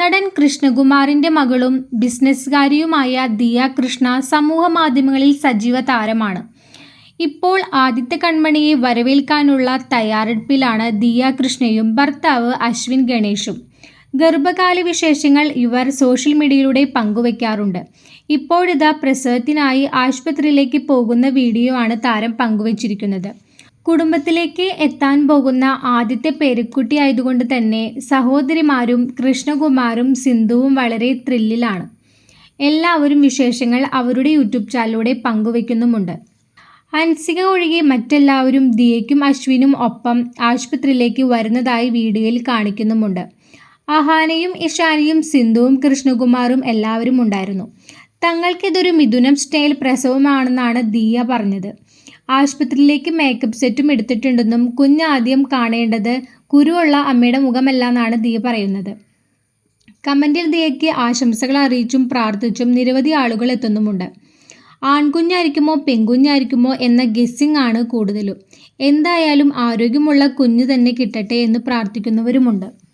നടൻ കൃഷ്ണകുമാറിന്റെ മകളും ബിസിനസ്സുകാരിയുമായ ദിയ കൃഷ്ണ സമൂഹ മാധ്യമങ്ങളിൽ സജീവ താരമാണ്. ഇപ്പോൾ ആദിത്യ കൺമണിയെ വരവേൽക്കാനുള്ള തയ്യാറെടുപ്പിലാണ് ദിയ കൃഷ്ണയും ഭർത്താവ് അശ്വിൻ ഗണേഷും. ഗർഭകാല വിശേഷങ്ങൾ ഇവർ സോഷ്യൽ മീഡിയയിലൂടെ പങ്കുവയ്ക്കാറുണ്ട് ഇപ്പോഴിതാ പ്രസവത്തിനായി ആശുപത്രിയിലേക്ക് പോകുന്ന വീഡിയോ ആണ് താരം പങ്കുവച്ചിരിക്കുന്നത്. കുടുംബത്തിലേക്ക് എത്താൻ പോകുന്ന ആദ്യത്തെ പേരക്കുട്ടി ആയതുകൊണ്ട് തന്നെ സഹോദരിമാരും കൃഷ്ണകുമാറും സിന്ധുവും വളരെ ത്രില്ലിലാണ്. എല്ലാവരും വിശേഷങ്ങൾ അവരുടെ യൂട്യൂബ് ചാനലിലൂടെ പങ്കുവയ്ക്കുന്നുമുണ്ട്. ഹൻസിക ഒഴികെ മറ്റെല്ലാവരും ദിയയ്ക്കും അശ്വിനും ഒപ്പം ആശുപത്രിയിലേക്ക് വരുന്നതായി വീഡിയോയിൽ കാണിക്കുന്നുമുണ്ട്. അഹാനയും ഇഷാനിയും സിന്ധുവും കൃഷ്ണകുമാറും എല്ലാവരും ഉണ്ടായിരുന്നു. തങ്ങൾക്കിതൊരു മിഥുനം സ്റ്റൈൽ പ്രസവമാണെന്നാണ് ദിയ പറഞ്ഞത്. ആശുപത്രിയിലേക്ക് മേക്കപ്പ് സെറ്റും എടുത്തിട്ടുണ്ടെന്നും കുഞ്ഞാദ്യം കാണേണ്ടത് കുരുവുള്ള അമ്മയുടെ മുഖമല്ല എന്നാണ് ദിയ പറയുന്നത്. കമന്റിൽ ദിയയ്ക്ക് ആശംസകൾ അറിയിച്ചും പ്രാർത്ഥിച്ചും നിരവധി ആളുകൾ എത്തുന്നുമുണ്ട്. ആൺകുഞ്ഞായിരിക്കുമോ പെൺകുഞ്ഞായിരിക്കുമോ എന്ന ഗെസ്സിംഗ് ആണ് കൂടുതലും. എന്തായാലും ആരോഗ്യമുള്ള കുഞ്ഞ് തന്നെ കിട്ടട്ടെ എന്ന് പ്രാർത്ഥിക്കുന്നവരുമുണ്ട്.